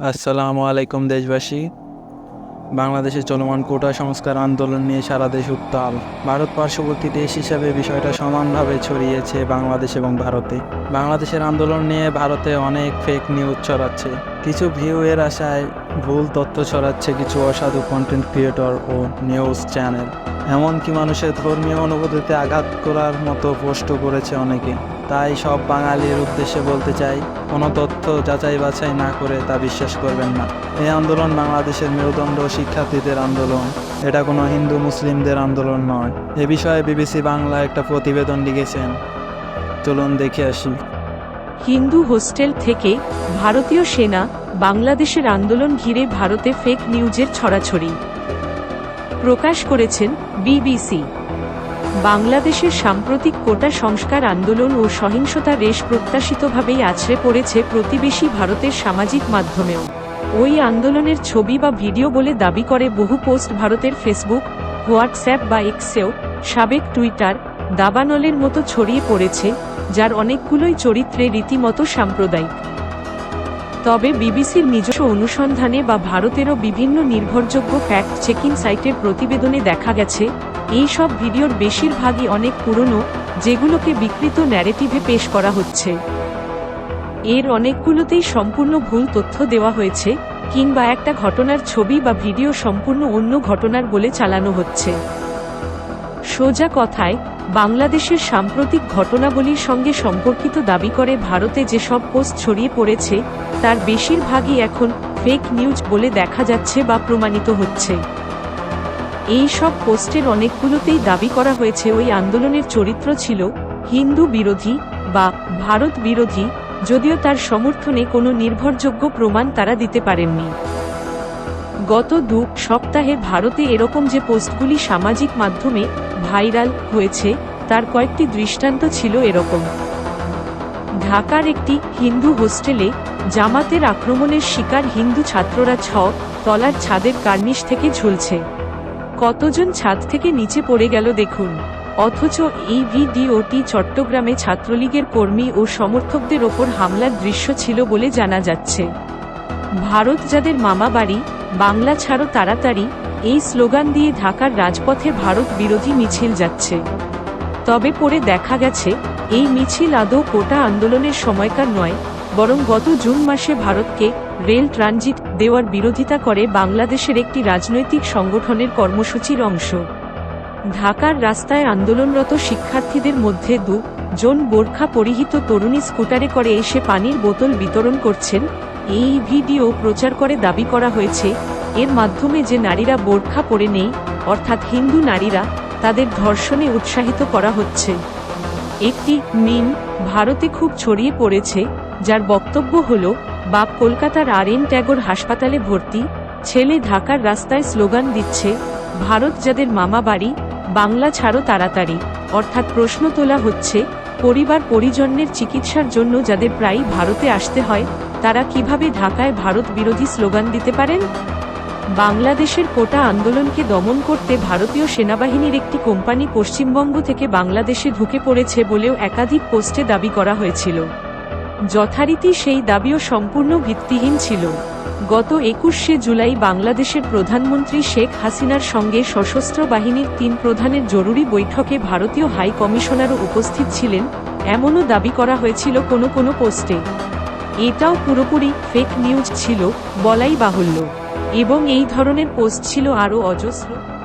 আসসালামু আলাইকুম, দেশবাসী। বাংলাদেশে চলমান কোটা সংস্কার আন্দোলন নিয়ে সারা দেশ উত্তাল। ভারত পার্শ্ববর্তী দেশ হিসাবে বিষয়টা সমানভাবে ছড়িয়েছে বাংলাদেশ এবং ভারতে। বাংলাদেশের আন্দোলন নিয়ে ভারতে অনেক ফেক নিউজ ছড়াচ্ছে। কিছু ভিউ এর আশায় ভুল তথ্য ছড়াচ্ছে কিছু অসাধু কন্টেন্ট ক্রিয়েটর ও নিউজ চ্যানেল এমনকি মানুষের ধর্মীয় অনুভূতিতে আঘাত করার মতো পোস্ট করেছে অনেকে। তাই সব বাঙালির উদ্দেশ্যে বলতে চাই, কোনো তথ্য যাচাই বাছাই না করে তা বিশ্বাস করবেন না। এই আন্দোলন বাংলাদেশের মেরুদণ্ড শিক্ষার্থীদের আন্দোলন। এটা কোনো হিন্দু মুসলিমদের আন্দোলন নয়। এ বিষয়ে বিবিসি বাংলা একটা প্রতিবেদন লিখেছেন। চলুন দেখে আসি। হিন্দু হোস্টেল থেকে ভারতীয় সেনা বাংলাদেশের আন্দোলন ঘিরে ভারতে ফেক নিউজের ছড়াছড়ি। প্রকাশ করেছেন বিবিসি। বাংলাদেশের সাম্প্রতিক কোটা সংস্কার আন্দোলন ও সহিংসতা রেশ প্রত্যাশিতভাবেই আছড়ে পড়েছে প্রতিবেশী ভারতের সামাজিক মাধ্যমেও। ওই আন্দোলনের ছবি বা ভিডিও বলে দাবি করে বহু পোস্ট ভারতের ফেসবুক, হোয়াটসঅ্যাপ বা এক্সেও, সাবেক টুইটার, দাবানলের মতো ছড়িয়ে পড়েছে, যার অনেকগুলোই চরিত্রে রীতিমতো সাম্প্রদায়িক। তবে বিবিসির নিজস্ব অনুসন্ধানে বা ভারতেরও বিভিন্ন নির্ভরযোগ্য ফ্যাক্ট চেকিং সাইটের প্রতিবেদনে দেখা গেছে, এই সব ভিডিওর বেশিরভাগই অনেক পুরনো, যেগুলোকে বিকৃত ন্যারেটিভে পেশ করা হচ্ছে। এর অনেকগুলোতেই সম্পূর্ণ ভুল তথ্য দেওয়া হয়েছে, কিংবা একটা ঘটনার ছবি বা ভিডিও সম্পূর্ণ অন্য ঘটনার বলে চালানো হচ্ছে। সোজা কথায়, বাংলাদেশের সাম্প্রতিক ঘটনাবলীর সঙ্গে সম্পর্কিত দাবি করে ভারতে যেসব পোস্ট ছড়িয়ে পড়েছে, তার বেশিরভাগই এখন ফেক নিউজ বলে দেখা যাচ্ছে বা প্রমাণিত হচ্ছে। এই সব পোস্টের অনেকগুলোতেই দাবি করা হয়েছে ওই আন্দোলনের চরিত্র ছিল হিন্দু বিরোধী বা ভারত বিরোধী, যদিও তার সমর্থনে কোনো নির্ভরযোগ্য প্রমাণ তারা দিতে পারেননি। গত দু সপ্তাহে ভারতে এরকম যে পোস্টগুলি সামাজিক মাধ্যমে ভাইরাল হয়েছে, তার কয়েকটি দৃষ্টান্ত ছিল এরকম। ঢাকার একটি হিন্দু হোস্টেলে জামাতের আক্রমণের শিকার হিন্দু ছাত্ররা ছ তলার ছাদের কার্নিশ থেকে ঝুলছে। কতজন ছাদ থেকে নিচে পড়ে গেল দেখুন। অথচ এই ভিডিওটি চট্টগ্রামে ছাত্রলীগের কর্মী ও সমর্থকদের ওপর হামলার দৃশ্য ছিল বলে জানা যাচ্ছে। ভারত যাদের মামা বাড়ি বাংলা ছাড়ো তাড়াতাড়ি, এই স্লোগান দিয়ে ঢাকার রাজপথে ভারত বিরোধী মিছিল যাচ্ছে। তবে পরে দেখা গেছে, এই মিছিল আদৌ কোটা আন্দোলনের সময়কার নয়, বরং গত জুন মাসে ভারতকে রেল ট্রানজিট দেওয়ার বিরোধিতা করে বাংলাদেশের একটি রাজনৈতিক সংগঠনের কর্মসূচির অংশ। ঢাকার রাস্তায় আন্দোলনরত শিক্ষার্থীদের মধ্যে দু জন বোরখা পরিহিত তরুণী স্কুটারে করে এসে পানির বোতল বিতরণ করছেন এই ভিডিও প্রচার করে দাবি করা হয়েছে, এর মাধ্যমে যে নারীরা বোরখা পরে নেই, অর্থাৎ হিন্দু নারীরা, তাদের ধর্ষণে উৎসাহিত করা হচ্ছে। একটি মিম ভারতে খুব ছড়িয়ে পড়েছে, যার বক্তব্য হল, বাপ কলকাতার আর এন ট্যাগর হাসপাতালে ভর্তি, ছেলে ঢাকার রাস্তায় স্লোগান দিচ্ছে, ভারত যাদের মামা বাড়ি, বাংলা ছাড়ো তাড়াতাড়ি। অর্থাৎ প্রশ্ন তোলা হচ্ছে, পরিবার পরিজন্যের চিকিৎসার জন্য যাদের প্রায়ই ভারতে আসতে হয় তারা কীভাবে ঢাকায় ভারত বিরোধী স্লোগান দিতে পারেন? বাংলাদেশের কোটা আন্দোলনকে দমন করতে ভারতীয় সেনাবাহিনীর একটি কোম্পানি পশ্চিমবঙ্গ থেকে বাংলাদেশে ঢুকে পড়েছে বলেও একাধিক পোস্টে দাবি করা হয়েছিল। যথারীতি সেই দাবিও সম্পূর্ণ ভিত্তিহীন ছিল। গত একুশে জুলাই বাংলাদেশের প্রধানমন্ত্রী শেখ হাসিনার সঙ্গে সশস্ত্র বাহিনীর তিন প্রধানের জরুরি বৈঠকে ভারতীয় হাই কমিশনারও উপস্থিত ছিলেন, এমনও দাবি করা হয়েছিল কোনো কোনো পোস্টে। এটাও পুরোপুরি ফেক নিউজ ছিল বলাই বাহুল্য। এবং এই ধরনের পোস্ট ছিল আরও অজস্র।